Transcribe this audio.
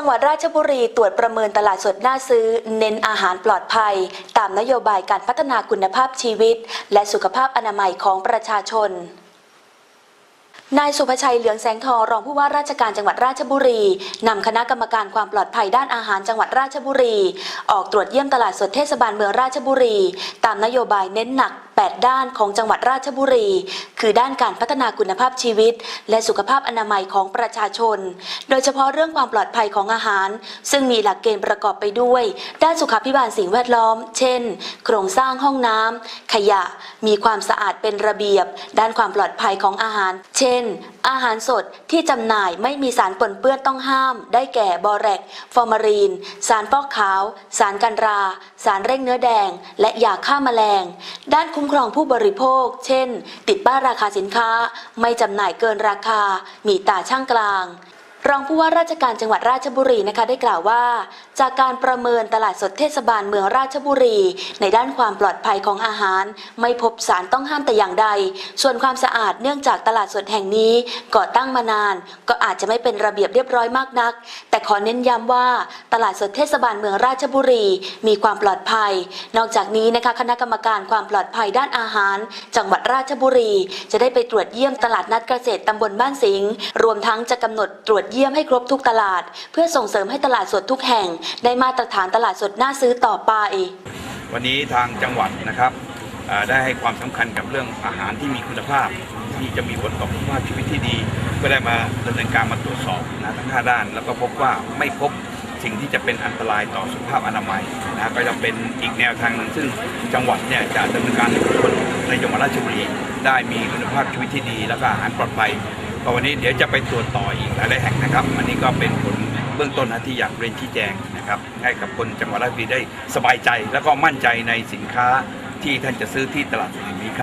จังหวัดราชบุรีตรวจประเมินตลาดสดน่าซื้อ เน้นอาหารปลอดภัย ตามนโยบายการพัฒนาคุณภาพชีวิต และสุขภาพอนามัยของประชาชนนายสุภชัยเหลืองแสงทองรองผู้ว่าราชการจังหวัดราชบุรีนำคณะกรรมการความปลอดภัยด้านอาหารจังหวัดราชบุรี ออกตรวจเยี่ยมตลาดสดเทศบาลเมืองราชบุรี ตามนโยบายเน้นหนัก 8 ด้านของจังหวัดราชบุรี คือด้านการพัฒนาคุณภาพชีวิต และสุขภาพอนามัยของประชาชน โดยเฉพาะเรื่องความปลอดภัยของอาหาร ซึ่งมีหลักเกณฑ์ประกอบไปด้วย ด้านสุขาภิบาลสิ่งแวดล้อม เช่น โครงสร้างห้องน้ำขยะ มีความสะอาดเป็นระเบียบ ด้านความปลอดภัยของอาหาร เช่น อาหารสดที่จำหน่ายไม่มีสารปนเปื้อนต้องห้าม ได้แก่บอแรก ฟอร์มารีน สารฟอกขาว สารกันรา สารเร่งเนื้อแดง และยาฆ่าแมลง ด้านคุ้มครองผู้บริโภค เช่น ติดป้ายราคาสินค้า ไม่จำหน่ายเกินราคา มีตาช่างกลาง รองผู้ว่าราชการจังหวัดราชบุรีนะคะได้กล่าวว่า จากการประเมินตลาดสดเทศบาลเมืองราชบุรี ในด้านความปลอดภัยของอาหาร ไม่พบสารต้องห้ามแต่อย่างใด ส่วนความสะอาดเนื่องจากตลาดสดแห่งนี้ก่อตั้งมานาน ก็อาจจะไม่เป็นระเบียบเรียบร้อยมากนัก แต่ขอเน้นย้ำว่าตลาดสดเทศบาลเมืองราชบุรี มีความปลอดภัย นอกจากนี้นะคะคณะกรรมการความปลอดภัยด้านอาหาร จังหวัดราชบุรี จะได้ไปตรวจเยี่ยมตลาดนัดเกษตรตำบลบ้านสิงห์รวมทั้งจะกำหนดตรวจเยี่ยมให้ครบทุกตลาด เพื่อส่งเสริมให้ตลาดสดทุกแห่ง ได้มาตรฐานตลาดสดน่าซื้อต่อไป วันนี้ทางจังหวัดนะครับได้ให้ความสำคัญกับเรื่องอาหารที่มีคุณภาพ ที่จะมีผลต่อคุณภาพชีวิตที่ดี ก็ได้มาดำเนินการมาตรวจสอบนะทั้ง5ด้าน แล้วก็พบว่าไม่พบสิ่งที่จะเป็นอันตรายต่อสุขภาพอนามัยนะก็จะเป็นอีกแนวทางหนึ่งซึ่งจังหวัดเนี่ยจะดำเนินการให้คนในจังหวัดราชบุรีได้มีคุณภาพชีวิตที่ดี แล้วก็อาหารปลอดภัย ก็วันนี้เดี๋ยวจะไปตรวจต่ออีกหลายแห่งนะครับ อันนี้ก็เป็นผลเบื้องต้นนะที่อยากเรียนชี้แจงนะครับให้กับคนจังหวัดราชบุรีได้สบายใจ แล้วก็มั่นใจในสินค้าที่ท่านจะซื้อที่ตลาดแห่งนี้ครับ